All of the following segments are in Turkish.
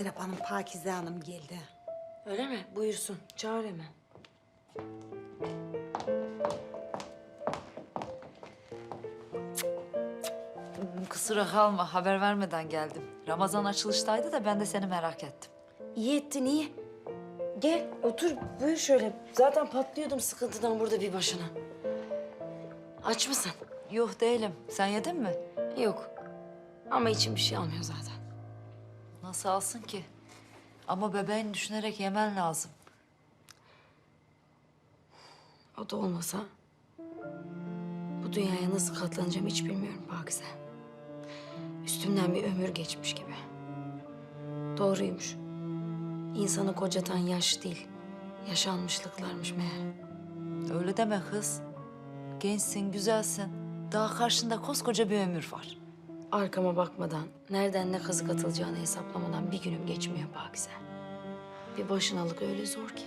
Serap Hanım, Pakize Hanım geldi. Öyle mi? Buyursun. Çağır hemen. Kusura kalma, haber vermeden geldim. Ramazan açılıştaydı da ben de seni merak ettim. İyi ettin iyi. Gel otur buyur şöyle. Zaten patlıyordum sıkıntıdan burada bir başına. Aç mısın? Yok değilim. Sen yedin mi? Yok. Ama içim bir şey almıyor zaten. Nasıl alsın ki? Ama bebeğini düşünerek yemen lazım. O da olmasa bu dünyaya nasıl katlanacağım hiç bilmiyorum Pakize. Üstümden bir ömür geçmiş gibi. Doğruymuş. İnsanı kocatan yaş değil, yaşanmışlıklarmış meğer. Öyle deme kız. Gençsin, güzelsin. Daha karşında koskoca bir ömür var. Arkama bakmadan, nereden ne kazık atılacağını hesaplamadan bir günüm geçmiyor Pakize. Bir başınalık öyle zor ki.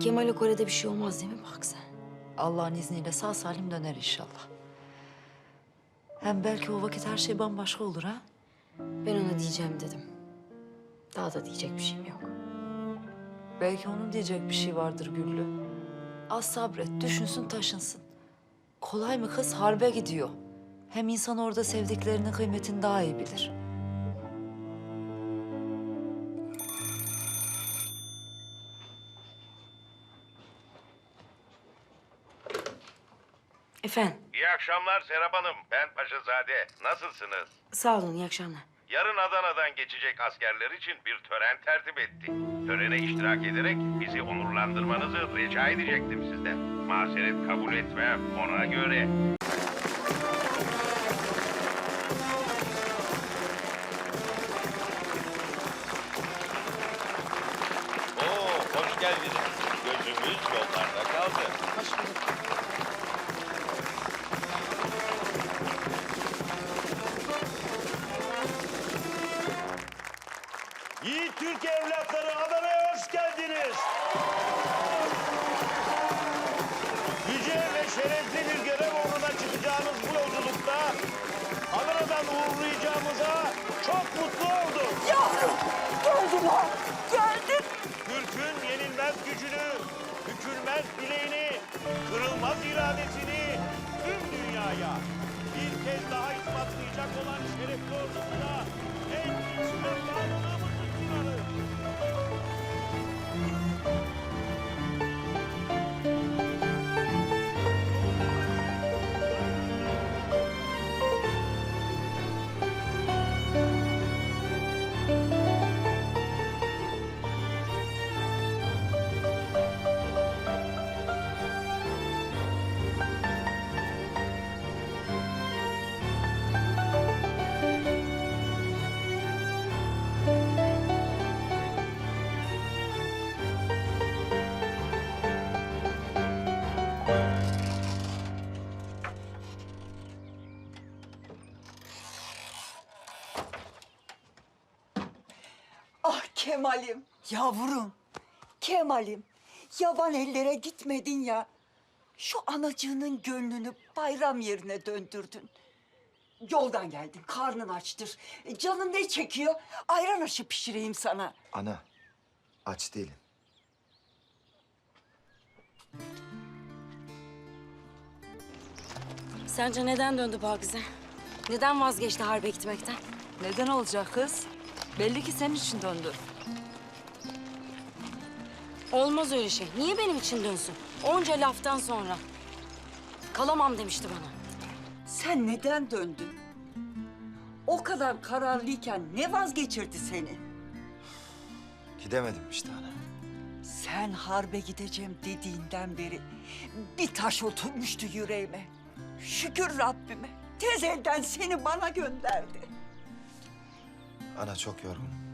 Kemal'e Kore'de bir şey olmaz değil mi Pakize? Allah'ın izniyle sağ salim döner inşallah. Hem belki o vakit her şey bambaşka olur ha? Ben ona diyeceğim dedim. Daha da diyecek bir şeyim yok. Belki onun diyecek bir şey vardır Güllü. Az sabret, düşünsün taşınsın. Kolay mı kız? Harbe gidiyor. Hem insan orada sevdiklerinin kıymetini daha iyi bilir. Efendim, İyi akşamlar Serap Hanım. Ben Paşazade. Nasılsınız? sağ olun, iyi akşamlar. Yarın Adana'dan geçecek askerler için bir tören tertip etti. Törene iştirak ederek bizi onurlandırmanızı rica edecektim sizden. Mazeret kabul etmem ona göre. Oo, hoş geldiniz. Gözümüz yollarda kaldı. Hoş bulduk. Yiğit Türk evlatları Adana'ya hoş geldiniz. Kırılmaz iradesini tüm dünyaya bir kez daha ispatlayacak olan şerefli ordumuza en içme bağlılığımızı Kemal'im, yavrum. Kemal'im, yaban ellere gitmedin ya. Şu anacığının gönlünü bayram yerine döndürdün. Yoldan geldin, karnın açtır. E, Canın ne çekiyor? Ayran aşı pişireyim sana. Ana, aç değilim. Sence neden döndü Pakize? Neden vazgeçti harbe gitmekten? Neden olacak kız? Belli ki senin için döndü. Olmaz öyle şey. Niye benim için dönsün? Onca laftan sonra. Kalamam demişti bana. Sen neden döndün? O kadar kararlıyken ne vazgeçirdi seni? Gidemedim işte ana. Sen harbe gideceğim dediğinden beri bir taş oturmuştu yüreğime. Şükür Rabbime. Tez elden seni bana gönderdi. Ana çok yorgunum.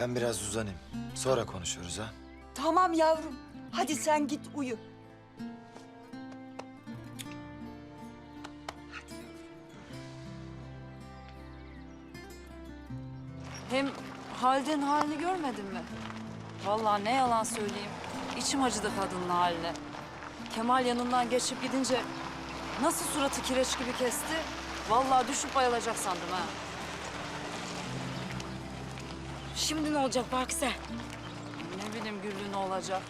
Ben biraz uzanayım. Sonra konuşuruz ha. Tamam yavrum. Hadi sen git uyu. Hem Haldun halini görmedin mi? Vallahi ne yalan söyleyeyim. İçim acıdı kadının haline. Kemal yanından geçip gidince nasıl suratı kireç gibi kesti Vallahi düşüp bayılacak sandım ha. Şimdi ne olacak Pakize? Ne bileyim Güllü ne olacak.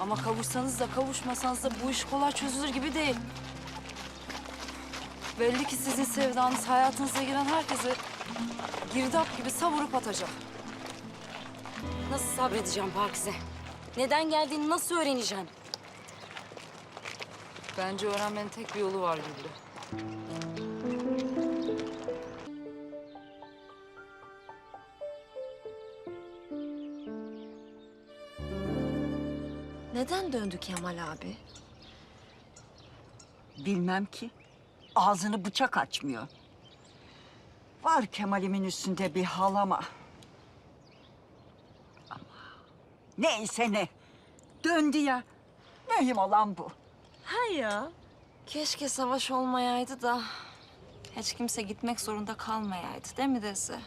Ama kavuşsanız da kavuşmasanız da bu iş kolay çözülür gibi değil. Belli ki sizin sevdanız hayatınıza giren herkesi girdap gibi savurup atacak. Nasıl sabredeceğim Pakize? Neden geldiğini nasıl öğreneceğim? Bence öğrenmenin tek bir yolu var Güllü. Neden döndü Kemal abi? Bilmem ki. Ağzını bıçak açmıyor. Var Kemal'imin üstünde bir halama. Ama neyse ne. Döndü ya. Mühim olan bu. Ha ya. Keşke savaş olmayaydı da hiç kimse gitmek zorunda kalmayaydı değil mi Desi?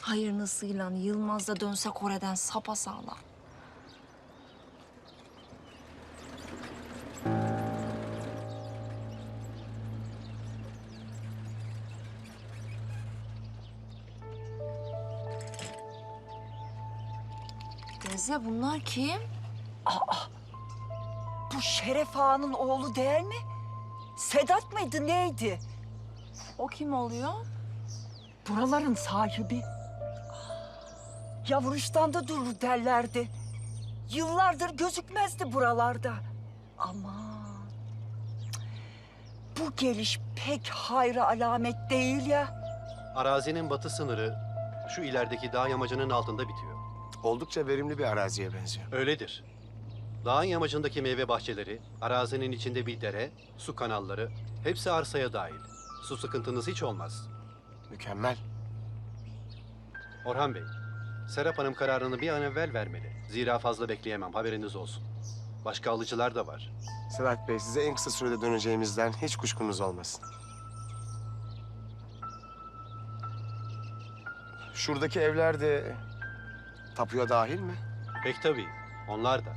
Hayırlısıyla Yılmaz da dönse Kore'den sapasağlam. Teyze bunlar kim? Bu Şeref Ağa'nın oğlu değil mi? Sedat mıydı neydi? O kim oluyor? Buraların sahibi. Yavrustan'da durur derlerdi. Yıllardır gözükmezdi buralarda. Aman. Bu geliş pek hayra alamet değil ya. Arazinin batı sınırı şu ilerideki dağ yamacının altında bitiyor. Oldukça verimli bir araziye benziyor. Öyledir. Dağın yamacındaki meyve bahçeleri, arazinin içinde bir dere, su kanalları hepsi arsaya dahil. Su sıkıntınız hiç olmaz. Mükemmel. Orhan Bey, Serap Hanım kararını bir an evvel vermeli. Zira fazla bekleyemem, haberiniz olsun. Başka alıcılar da var. Sedat Bey size en kısa sürede döneceğimizden hiç kuşkunuz olmasın. Şuradaki evler de tapuya dahil mi? Pek tabii, onlar da.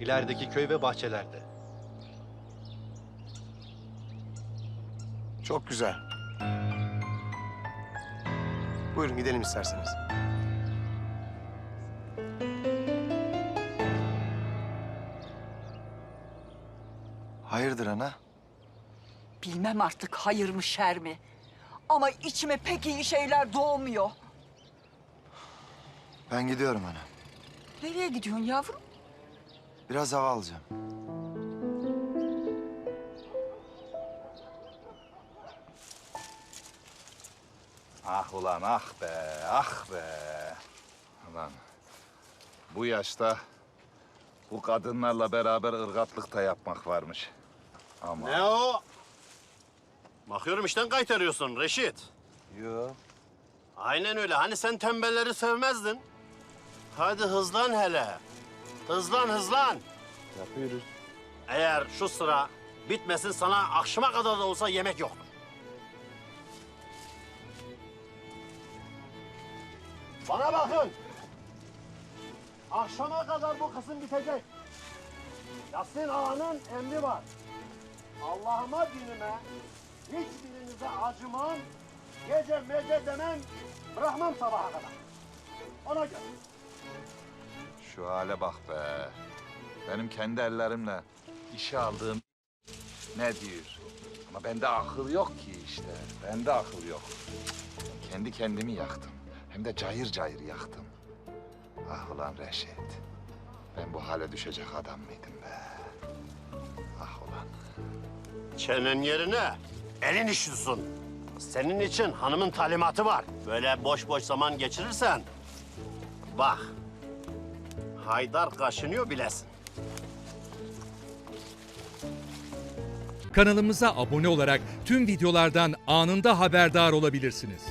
İlerideki köy ve bahçelerde. Çok güzel. Buyurun gidelim isterseniz. Hayırdır ana? Bilmem artık hayır mı şer mi. Ama içime pek iyi şeyler doğmuyor. Ben gidiyorum ana. Nereye gidiyorsun yavrum? Biraz hava alacağım. Ah ulan ah be, ah be. Ulan bu yaşta bu kadınlarla beraber ırgatlık da yapmak varmış. Ama Ne o? Bakıyorum işten kaytarıyorsun Reşit. Yo. Aynen öyle. Hani sen tembelleri sevmezdin. Hadi hızlan hele. Hızlan hızlan. Yapıyoruz. Eğer şu sıra bitmesin sana akşama kadar da olsa yemek yoktur. Bana bakın. Akşama kadar bu kısım bitecek. Yasin Ağa'nın emri var. Allah'ıma dinime hiçbirinize acımam, gece mece demem, bırakmam sabaha kadar. Ona göre. Şu hale bak be. Benim kendi ellerimle işe aldığım ne diyor? Ama bende akıl yok ki işte. Bende akıl yok. Kendi kendimi yaktım. Hem de cayır cayır yaktım. Ah ulan Reşit. Ben bu hale düşecek adam mıydım be? Ah ulan. Çenen yerine elin iş tutsun. Senin için hanımın talimatı var. Böyle boş boş zaman geçirirsen... Bak. Haydar kaşınıyor bilesin. Kanalımıza abone olarak tüm videolardan anında haberdar olabilirsiniz.